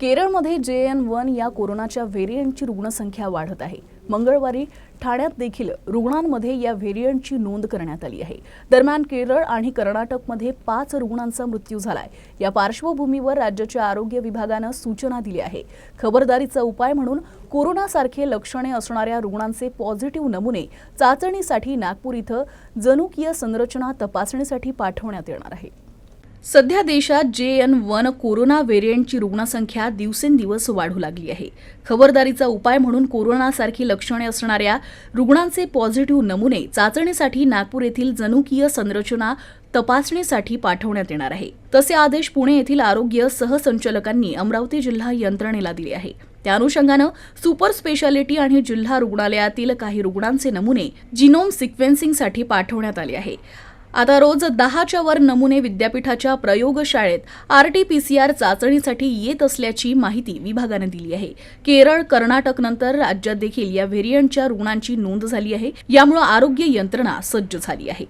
केरळमध्ये जे N one या कोरोनाच्या व्हेरियंटची रुग्णसंख्या वाढत आहे. मंगळवारी ठाण्यात देखील रुग्णांमध्ये या व्हेरियंटची नोंद करण्यात आली आहे. दरम्यान केरळ आणि कर्नाटकमध्ये पाच रुग्णांचा मृत्यू झालाय. या पार्श्वभूमीवर राज्याच्या आरोग्य विभागानं सूचना दिली आहे. खबरदारीचा उपाय म्हणून कोरोनासारखे लक्षणे असणाऱ्या रुग्णांचे पॉझिटिव्ह नमुने चाचणीसाठी नागपूर इथं जनुकीय संरचना तपासणीसाठी पाठवण्यात येणार आहे. सध्या देशात जे एन वन कोरोना व्हेरियंटची रुग्णसंख्या दिवसेंदिवस वाढू लागली आहे. खबरदारीचा उपाय म्हणून कोरोनासारखी लक्षणे असणाऱ्या रुग्णांचे पॉझिटिव्ह नमुने चाचणीसाठी नागपूर येथील जनुकीय संरचना तपासणीसाठी पाठवण्यात येणार आहे. तसे आदेश पुणे येथील आरोग्य सहसंचालकांनी अमरावती जिल्हा यंत्रणेला दिले आहे. त्या अनुषंगानं सुपर स्पेशालिटी आणि जिल्हा रुग्णालयातील काही रुग्णांचे नमुने जिनोम सिक्वेन्सिंगसाठी पाठवण्यात आले आहे. आता रोज दहाच्या वर नमुने विद्यापीठाच्या प्रयोगशाळेत आरटीपीसीआर चाचणीसाठी येत असल्याची माहिती विभागानं दिली आहे. केरळ कर्नाटक नंतर राज्यात देखील या व्हेरियंटच्या रुग्णांची नोंद झाली आहे. यामुळे आरोग्य यंत्रणा सज्ज झाली आहे.